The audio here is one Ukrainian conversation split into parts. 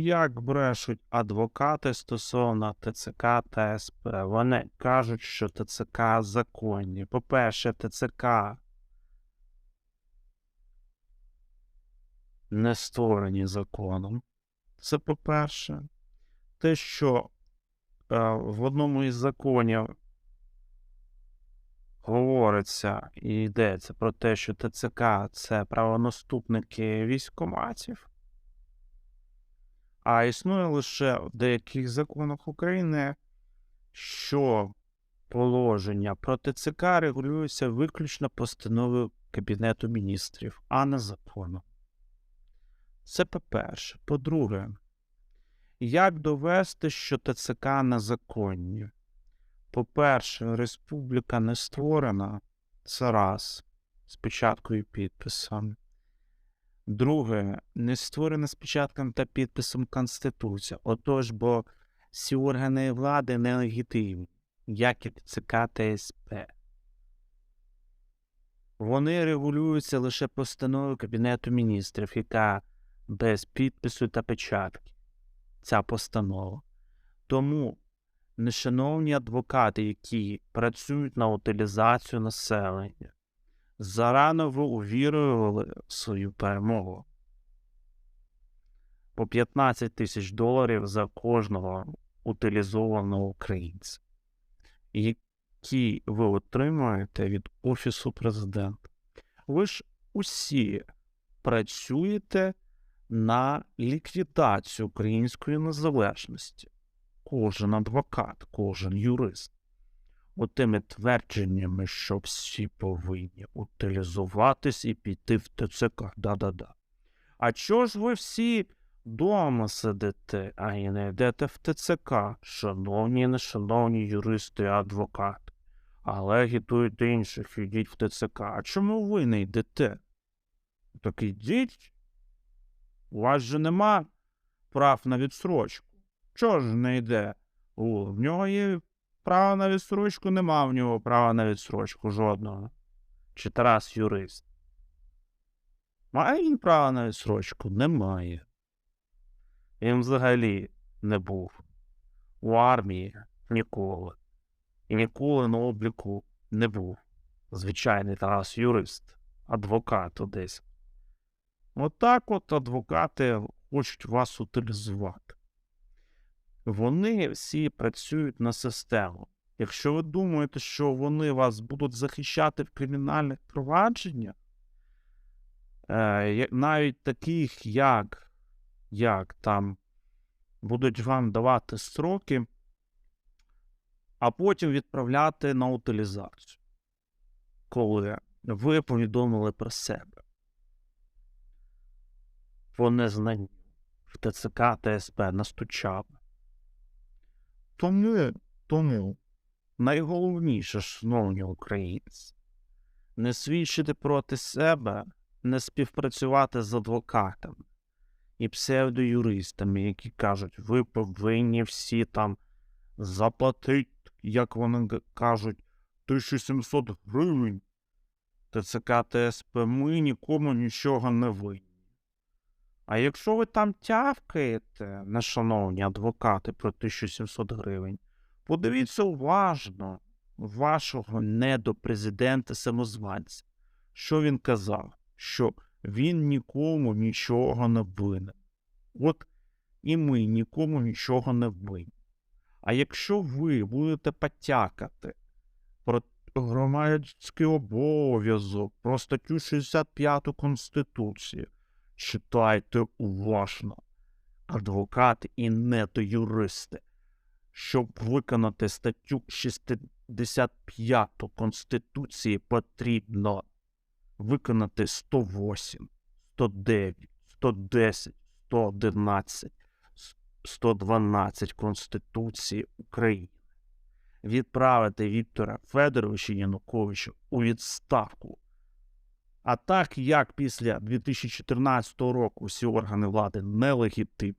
як брешуть адвокати стосовно ТЦК та СП. Вони кажуть, що ТЦК законні. По-перше, ТЦК не створені законом. Це по-перше. Те, що е, в одному із законів говориться і йдеться про те, що ТЦК це правонаступники військоматів, а існує лише в деяких законах України, що положення про ТЦК регулюються виключно постановою Кабінету міністрів, а не законом. Це по-перше. По-друге, як довести, що ТЦК незаконні? По-перше, республіка не створена. Це раз. З печаткою підписом. Друге, не створена з печатком та підписом Конституція. Отож, бо всі органи влади нелегітимні, як і ТЦК та СП. Вони регулюються лише постановою Кабінету міністрів, яка без підпису та печатки. Ця постанова. Тому нешановні адвокати, які працюють на утилізацію населення, зарано увірували в свою перемогу. По 15 тисяч доларів за кожного утилізованого українця, які ви отримуєте від Офісу президента. Ви ж усі працюєте на ліквідацію української незалежності. Кожен адвокат, кожен юрист. Отими твердженнями, що всі повинні утилізуватись і піти в ТЦК. Да-да-да. А чого ж ви всі дома сидите, а і не йдете в ТЦК, шановні нешановні юристи адвокати, але агітуєте інших, йдіть в ТЦК. А чому ви не йдете? Так ідіть. У вас же нема прав на відсрочку. Чого ж не йде? О, в нього є право на відсрочку, нема в нього права на відсрочку жодного. Чи Тарас юрист. Має він право на відсрочку? Немає. Він взагалі не був у армії ніколи. І ніколи на обліку не був. Звичайний Тарас юрист, адвокат десь. Отак от адвокати хочуть вас утилізувати. Вони всі працюють на систему. Якщо ви думаєте, що вони вас будуть захищати в кримінальних провадженнях, е, навіть таких, як, як там будуть вам давати строки, а потім відправляти на утилізацію, коли ви повідомили про себе по незнанню в ТЦК та СП настучали. Тому, тому найголовніше, шановні українці, не свідчити проти себе, не співпрацювати з адвокатами і псевдоюристами, які кажуть, ви повинні всі там заплатити, як вони кажуть, 1700 гривень. ТЦК ТСП ми нікому нічого не винні. А якщо ви там тявкаєте, нешановні адвокати, про 1700 гривень, подивіться уважно вашого недопрезидента самозванця, що він казав, що він нікому нічого не винен. От і ми нікому нічого не винні. А якщо ви будете потякати про громадський обов'язок, про статтю 65 Конституції, читайте уважно, адвокати і недоюристи, щоб виконати статтю 65 Конституції, потрібно виконати 108, 109, 110, 111, 112 Конституції України. Відправити Віктора Федоровича Януковича у відставку. А так як після 2014 року всі органи влади нелегітимні,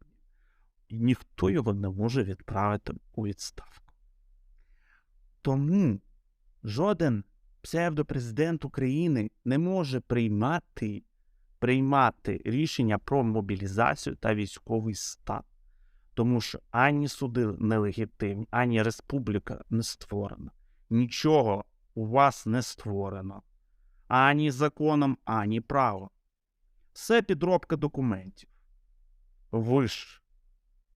і ніхто його не може відправити у відставку. Тому жоден псевдопрезидент України не може приймати приймати рішення про мобілізацію та військовий стан. Тому що ані суди нелегітимні, ані республіка не створена. Нічого у вас не створено. Ані законом, ані правом. Все підробка документів. Ви ж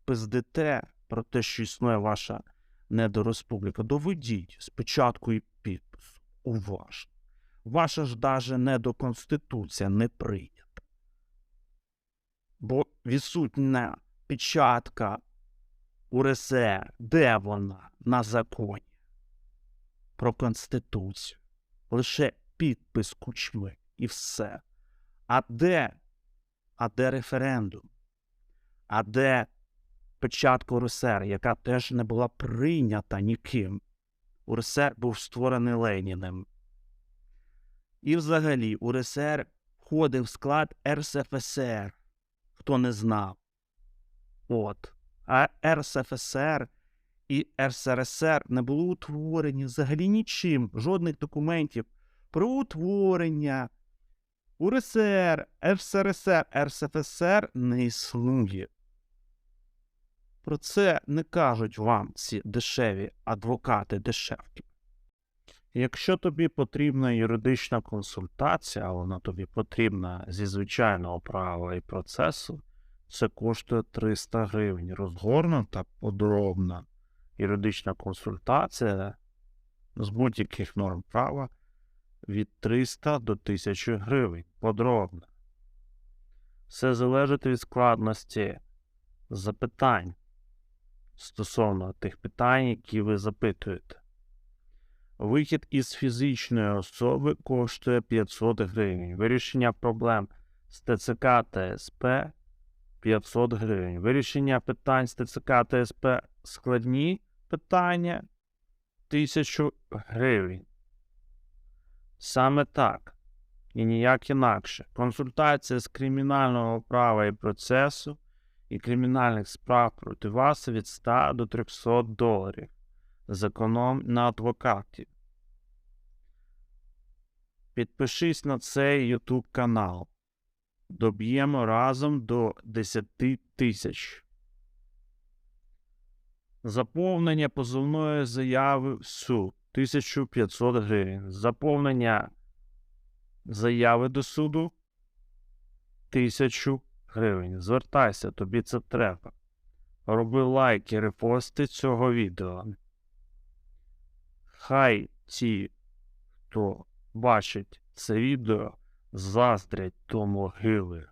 пиздите про те, що існує ваша недореспубліка. Доведіть спочатку і підпис. Уважно. Ваша ж даже недоконституція не прийнята. Бо відсутня печатка УРСР, де вона на законі про Конституцію? Лише підпис кучми і все. А де? А де референдум? А де печатка УРСР, яка теж не була прийнята ніким? УРСР був створений Леніним. І взагалі УРСР входив в склад РСФСР, хто не знав. От. А РСФСР і РСРСР не були утворені взагалі нічим, жодних документів про утворення. УРСР, РСРСР, РСФСР не існує. Про це не кажуть вам ці дешеві адвокати дешевки. Якщо тобі потрібна юридична консультація, а вона тобі потрібна зі звичайного права і процесу, це коштує 300 гривень. Розгорнута подробна юридична консультація з будь-яких норм права від 300 до 1000 гривень. Подробна. Все залежить від складності запитань стосовно тих питань, які ви запитуєте. Вихід із фізичної особи коштує 500 гривень. Вирішення проблем з ТЦК та СП 500 гривень. Вирішення питань з ТЦК та СП складні питання 1000 гривень. Саме так. І ніяк інакше. Консультація з кримінального права і процесу і кримінальних справ проти вас від 100 до 300 доларів. Зеконом на адвокатів. Підпишись на цей YouTube канал. Доб'ємо разом до 10 тисяч. Заповнення позовної заяви в суд 1500 гривень. Заповнення заяви до суду 1000 гривень. Звертайся, тобі це треба. Роби лайки, репости цього відео. Хай ті, хто бачить це відео, заздрять до могили.